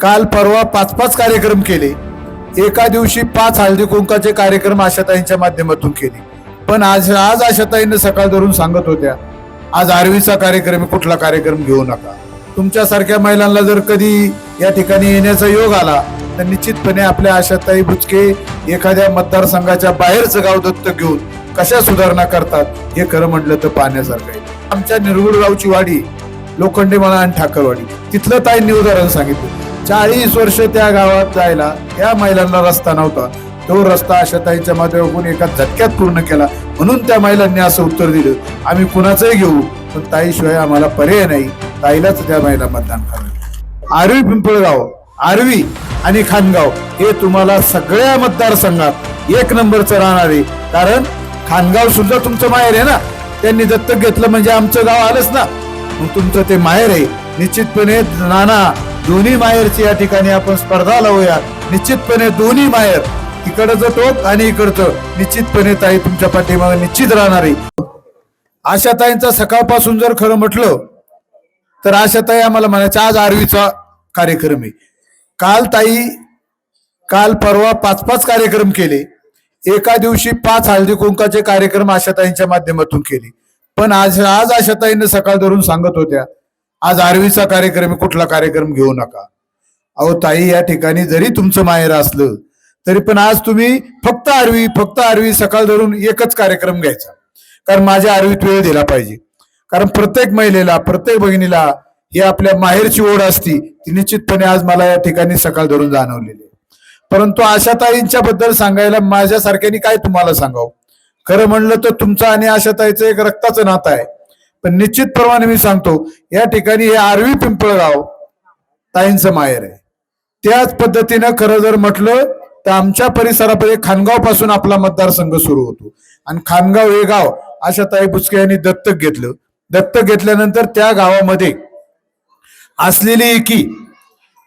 काल परवा पाच पाच कार्यक्रम केले. एका दिवशी पाच हळदी कुंकाचे कार्यक्रम आशाताईंच्या माध्यमातून केले. पण आज आज आशाताईंना सकाळ धरून सांगत होत्या आज आरवीचा कार्यक्रम कुठला कार्यक्रम घेऊ नका. तुमच्यासारख्या महिलांना जर कधी या ठिकाणी येण्याचा योग आला तर निश्चितपणे आपल्या आशाताई बुचके एखाद्या मतदारसंघाच्या बाहेरचं गाव दत्तक घेऊन कशा सुधारणा करतात हे खरं म्हटलं तर पाहण्यासारखं आहे. आमच्या निरगुडगावची वाडी लोखंडे मला आणि ठाकरवाडी तिथलं ताईंनी उदाहरण सांगितलं. चाळीस वर्ष त्या गावात जायला त्या महिलांना रस्ता नव्हता. तो रस्ता आशाताईंच्या माध्यमातून एका झटक्यात पूर्ण केला. म्हणून त्या महिलांनी असं उत्तर दिलं. आम्ही कुणाचंही घेऊ पण ताईशिवाय आम्हाला पर्याय नाही. ताईलाच त्या महिला मतदान करायला आरवी पिंपळगाव आरवी आणि खानगाव हे तुम्हाला सगळ्या मतदारसंघात एक नंबरचं राहणार. आहे कारण खानगाव सुद्धा तुमचं माहेर आहे ना? त्यांनी दत्तक घेतलं म्हणजे आमचं गाव आलंच ना? मग तुमचं ते माहेर आहे. निश्चितपणे नाना दोन्ही माहेरची या ठिकाणी आपण स्पर्धा लावूया निश्चितपणे दोन्ही माहेर इकडचं टोक आणि इकडचं. निश्चितपणे ताई तुमच्या पाठीमागे निश्चित राहणार. आहे आशाताईंचा सकाळपासून जर खरं म्हटलं तर आशाताई आम्हाला म्हणायचं आज आरवीचा कार्यक्रम आहे. काल ताई काल परवा पाच पाच कार्यक्रम केले. एका दिवशी पाच हळदी कुंकाचे कार्यक्रम आशाताईंच्या माध्यमातून केले. पण आज आज आशाताईंना सकाळ धरून सांगत होत्या आज आरवीचा कार्यक्रम कुठला कार्यक्रम घेऊ नका. अहो ताई या ठिकाणी जरी तुमचं माहेर असलं तरी पण आज तुम्ही फक्त आरवी फक्त आरवी सकाळ धरून एकच कार्यक्रम घ्यायचा. कारण माझ्या आरवीत वेळ दिला पाहिजे. कारण प्रत्येक महिलेला प्रत्येक बहिणीला ही आपल्या माहेरची ओढ असती ती निश्चितपणे आज मला या ठिकाणी सकाळ धरून जाणवलेली परंतु आशाताईंच्या बद्दल सांगायला माझ्यासारख्याने काय तुम्हाला सांगावं? खरं म्हणलं तर तुमचं आणि आशाताईचं एक रक्ताचं नातं आहे. पण निश्चितप्रमाणे मी सांगतो या ठिकाणी हे आरवी पिंपळगाव ताईंचं माहेर आहे. त्याच पद्धतीनं खरं जर म्हटलं तर आमच्या परिसरामध्ये खानगावपासून आपला मतदारसंघ सुरू होतो. आणि खानगाव हे गाव आशाताई बुचके यांनी दत्तक घेतलं. दत्तक घेतल्यानंतर त्या गावामध्ये असलेली एकी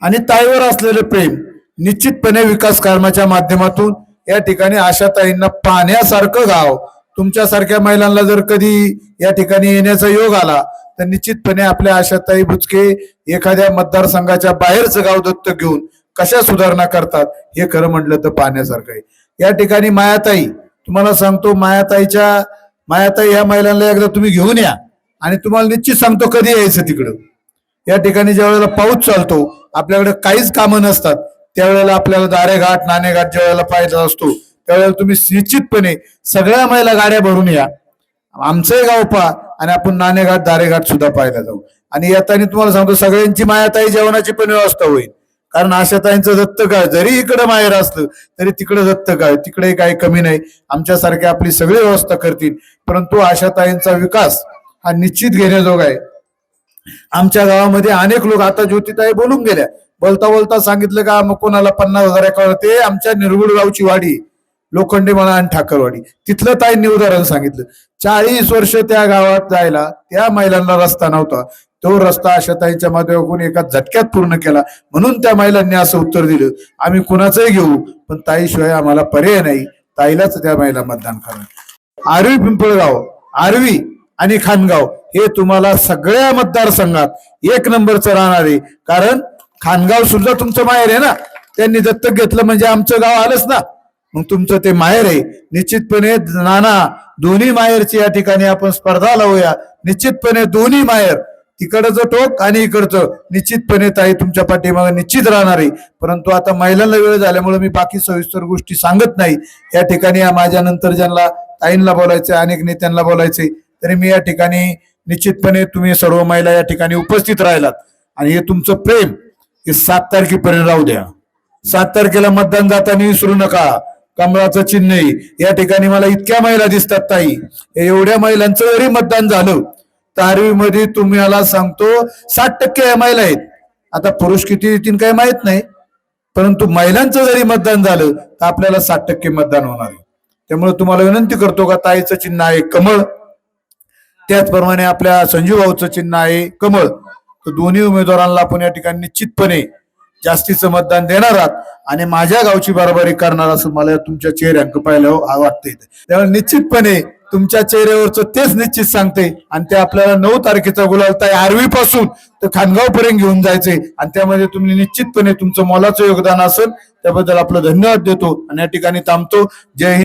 आणि ताईवर असलेलं प्रेम निश्चितपणे विकास कामाच्या माध्यमातून या ठिकाणी आशाताईंना पाहण्यासारखं गाव तुमच्यासारख्या महिलांना जर कधी या ठिकाणी येण्याचा योग आला तर निश्चितपणे आपल्या आशाताई बुचके एखाद्या मतदारसंघाच्या बाहेरचं गाव दत्तक घेऊन कशा सुधारणा करतात हे खरं म्हटलं तर पाहण्यासारखं आहे. या ठिकाणी मायाताई तुम्हाला सांगतो मायाताईच्या मायाताई या महिलांना एकदा तुम्ही घेऊन या. आणि तुम्हाला निश्चित सांगतो कधी यायचं तिकडं. या ठिकाणी ज्या वेळेला पाऊस चालतो आपल्याकडे काहीच कामं नसतात त्यावेळेला आपल्याला दारेघाट नाणेघाट ज्या वेळेला पाहायचा असतो त्यावेळेला तुम्ही निश्चितपणे सगळ्या महिला गाड्या भरून या. आमचंही गाव पहा आणि आपण नाणेघाट दारेघाट सुद्धा पाहायला जाऊ. आणि येताना तुम्हाला सांगतो सगळ्यांची मायाताई जेवणाची पण व्यवस्था होईल. कारण आशाताईंचं दत्तक आहे जरी इकडं माहेर असलं तरी तिकडं दत्तक आहे तिकडे काही कमी नाही. आमच्यासारखे आपली सगळी व्यवस्था करतील. परंतु आशाताईंचा विकास हा निश्चित घेण्याजोगा आहे. आमच्या गावामध्ये अनेक लोक आता ज्योतिताई बोलून गेल्या. बोलता बोलता सांगितलं का मग कोणाला पन्नास हजार एकर ते आमच्या निरगुड गावची वाडी. लोखंडे आणि ठाकरवाडी. तिथलं ताईंनी उदाहरण सांगितलं. चाळीस वर्ष त्या गावात जायला त्या महिलांना रस्ता नव्हता. तो रस्ता आशाताईंच्या माध्यमातून एका झटक्यात पूर्ण केला. म्हणून त्या महिलांनी असं उत्तर दिलं. आम्ही कुणाचंही घेऊ पण ताईशिवाय आम्हाला पर्याय नाही. ताईलाच त्या महिला मतदान करा आरवी पिंपळगाव आरवी आणि खानगाव हे तुम्हाला सगळ्या मतदारसंघात एक नंबरचं राहणार आहे. कारण खानगाव सुद्धा तुमचं माहेर आहे ना? त्यांनी दत्तक घेतलं म्हणजे आमचं गाव आलंच ना. मग तुमचं ते माहेर आहे. निश्चितपणे नाना दोन्ही माहेरची या ठिकाणी आपण स्पर्धा लावूया. निश्चितपणे दोन्ही माहेर तिकडचं टोक आणि इकडचं. निश्चितपणे ताई तुमच्या पाठीमागे निश्चित राहणार आहे. परंतु आता महिलांना वेळ झाल्यामुळे मी बाकी सविस्तर गोष्टी सांगत नाही. या ठिकाणी माझ्या नंतर ज्यांना ताईंना बोलायचं अनेक नेत्यांना बोलायचे तरी मी या ठिकाणी निश्चितपणे तुम्ही सर्व महिला या ठिकाणी उपस्थित राहिलात. आणि हे तुमचं प्रेम हे सात तारखेपर्यंत राहू द्या. सात तारखेला मतदान जाताना विसरू नका. कमळाचं चिन्ह आहे. या ठिकाणी मला इतक्या महिला दिसतात ताई. एवढ्या महिलांचं जरी मतदान झालं तारवीमध्ये तुम्हाला सांगतो साठ टक्के या महिला आहेत. आता पुरुष किती येतील काही माहीत नाही. परंतु महिलांचं जरी मतदान झालं तर आपल्याला साठ टक्के मतदान होणार आहे. त्यामुळे तुम्हाला विनंती करतो का ताईचं चिन्ह आहे कमळ. त्याचप्रमाणे आपल्या संजीव भाऊचं चिन्ह आहे कमळ. तर दोन्ही उमेदवारांना आपण या ठिकाणी निश्चितपणे जास्तीचं मतदान देणार आहात आणि माझ्या गावची बरोबरी करणार असं मला तुमच्या चेहऱ्यांक पाहिल्यावर हो- वाटतंय त्यामुळे निश्चितपणे तुमच्या चेहऱ्यावरचं तेच निश्चित सांगते. आणि ते आपल्याला नऊ तारखेचा गुलाल आरवी पासून तर खानगाव पर्यंत घेऊन जायचे. आणि त्यामध्ये तुम्ही निश्चितपणे तुमचं मोलाचं योगदान असेल त्याबद्दल आपलं धन्यवाद देतो. आणि या ठिकाणी थांबतो. जय हिंद.